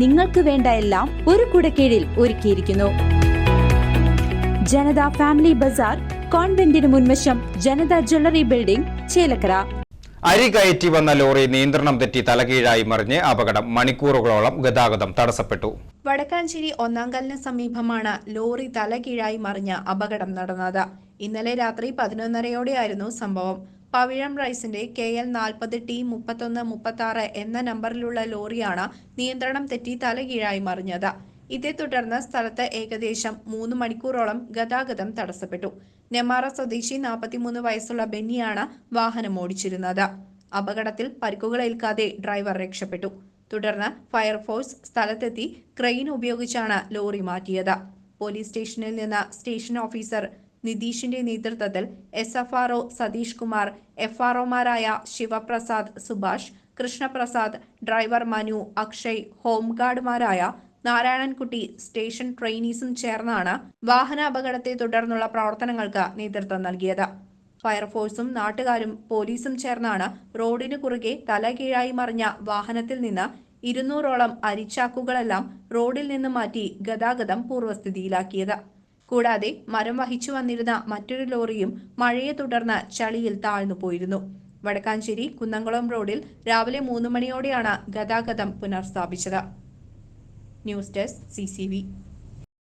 നിങ്ങൾക്ക് വേണ്ട എല്ലാം ഒരു കുടക്കീഴിൽ ഒരുക്കിയിരിക്കുന്നു. ജനത ഫാമിലി ബസാർ കോൺവെന്റിന് മുൻവശം ജനത ജ്വല്ലറി ബിൽഡിംഗ് ചേലക്കര. അരി കയറ്റി വന്ന ലോറി നിയന്ത്രണം തെറ്റി തലകീഴായി മറിഞ്ഞ് അപകടം മണിക്കൂറുകളോളം ഗതാഗതം തടസ്സപ്പെട്ടു. വടക്കാഞ്ചേരി ഒന്നാംകലിന് സമീപമാണ് ലോറി തലകീഴായി മറിഞ്ഞ് അപകടം നടന്നത്. ഇന്നലെ രാത്രി പതിനൊന്നരയോടെയായിരുന്നു സംഭവം. പവിഴം റൈസിന്റെ കെ എൽ നാൽപ്പത് ടി മുപ്പത്തൊന്ന് മുപ്പത്തി ആറ് എന്ന നമ്പറിലുള്ള ലോറിയാണ് നിയന്ത്രണം തെറ്റി തലകീഴായി മറിഞ്ഞത്. ഇതേ തുടർന്ന് സ്ഥലത്ത് ഏകദേശം മൂന്ന് മണിക്കൂറോളം ഗതാഗതം തടസ്സപ്പെട്ടു. നെമാറ സ്വദേശി നാൽപ്പത്തിമൂന്ന് വയസ്സുള്ള ബെന്നിയാണ് വാഹനം ഓടിച്ചിരുന്നത്. അപകടത്തിൽ പരിക്കുകളേൽക്കാതെ ഡ്രൈവർ രക്ഷപ്പെട്ടു. തുടർന്ന് ഫയർഫോഴ്സ് സ്ഥലത്തെത്തി ക്രെയിൻ ഉപയോഗിച്ചാണ് ലോറി മാറ്റിയത്. പോലീസ് സ്റ്റേഷനിൽ നിന്ന് സ്റ്റേഷൻ ഓഫീസർ നിതീഷിന്റെ നേതൃത്വത്തിൽ S F R Satheesh Kumar F R ഒമാരായ Sivaprasad Subhash Krishnaprasad driver Manu Akshay ഹോംഗാർഡുമാരായ നാരായണൻകുട്ടി സ്റ്റേഷൻ ട്രെയിനീസും ചേർന്നാണ് വാഹന അപകടത്തെ തുടർന്നുള്ള പ്രവർത്തനങ്ങൾക്ക് നേതൃത്വം നൽകിയത്. ഫയർഫോഴ്സും നാട്ടുകാരും പോലീസും ചേർന്നാണ് റോഡിനു കുറുകെ തലകീഴായി മറിഞ്ഞ വാഹനത്തിൽ നിന്ന് ഇരുന്നൂറോളം അരിച്ചാക്കുകളെല്ലാം റോഡിൽ നിന്ന് മാറ്റി ഗതാഗതം പൂർവസ്ഥിതിയിലാക്കിയത് കൂടാതെ മരം വഹിച്ചു വന്നിരുന്ന മറ്റൊരു ലോറിയും മഴയെ തുടർന്ന് ചളിയിൽ താഴ്ന്നു പോയിരുന്നു. വടക്കാഞ്ചേരി കുന്നംകുളം റോഡിൽ രാവിലെ മൂന്ന് മണിയോടെയാണ് ഗതാഗതം പുനഃസ്ഥാപിച്ചത്. News desk C